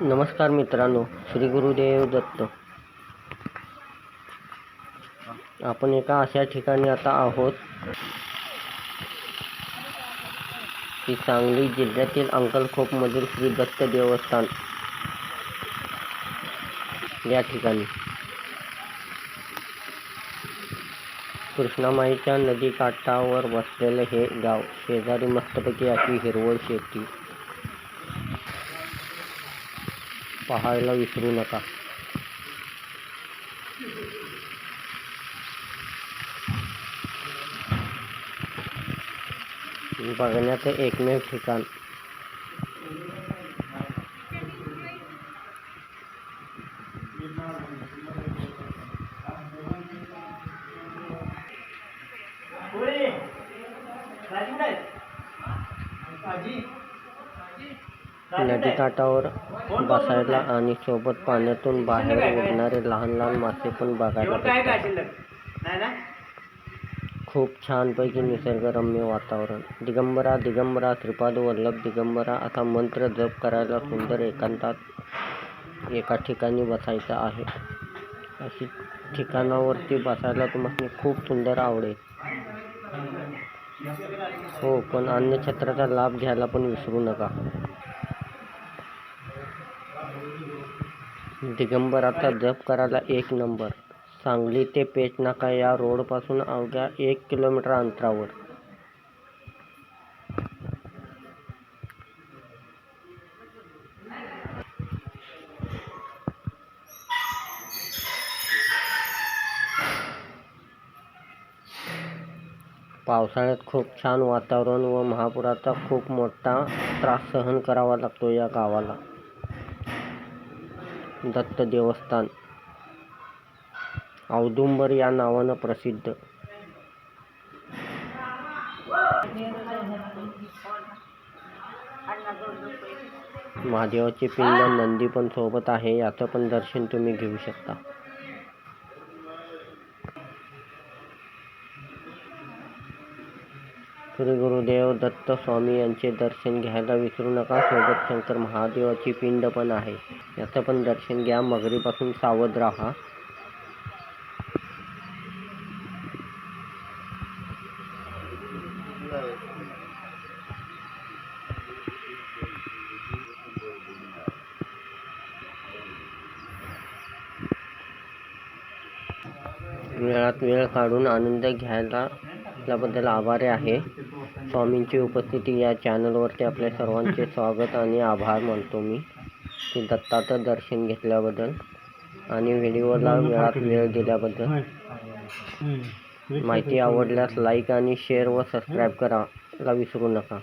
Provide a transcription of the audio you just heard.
नमस्कार मित्रांनो श्री गुरुदेव दत्त. आपण एका अशा ठिकाणी आता आहोत की सांगली जिल्ह्यातील अंकलखोपमधील श्री दत्त देवस्थान या ठिकाणी. कृष्णामाईच्या नदीकाठावर वसलेलं हे गाव शेजारी मस्तपैकी अशी हिरवळ शेती. पाहायला विसरू नका. बघण्याचं एकमेव ठिकाण. नदीकाठावर बसायला आणि सोबत पाण्यातून बाहेर उडणारे लहान लहान मासे पण बघायला भेटतात. खूप छानपैकी निसर्गरम्य वातावरण. दिगंबरा दिगंबरा श्रीपाद वल्लभ दिगंबरा असा मंत्र जप करायला सुंदर एकांतात एका ठिकाणी बसायचं आहे. अशी ठिकाणावरती बसायला तुम्हाला खूप सुंदर आवडेल. हो पण अन्नछत्राचा लाभ घ्यायला पण विसरू नका. दिगंबर आता जप करायला एक नंबर. सांगली ते पेचनाका या रोडपासून अवघ्या एक किलोमीटर अंतरावर. पावसाळ्यात खूप छान वातावरण व महापुराचा खूप मोठा त्रास सहन करावा लागतो या गावाला. दत्त देवस्थान. औदुंबर या नावानं प्रसिद्ध. महादेवाची पिंड नंदी पण सोबत आहे याचं पण दर्शन तुम्ही घेऊ शकता. श्री गुरुदेव दत्त स्वामी यांचे दर्शन घ्यायला विसरू नका. सोबत शंकर महादेवाची पिंड पण आहे. याचं पण दर्शन घ्या. मगरीपासून सावध राहा. वेळात वेळ काढून आनंद घ्यायला त्याबद्दल आभारी आहे. स्वामींची उपस्थिती या चॅनलवरती आपल्या सर्वांचे स्वागत आणि आभार मानतो मी. की दत्ताचं दर्शन घेतल्याबद्दल आणि व्हिडिओला वेळात वेळ दिल्याबद्दल. माहिती आवडल्यास लाईक आणि शेअर व सबस्क्राईब करायला विसरू नका.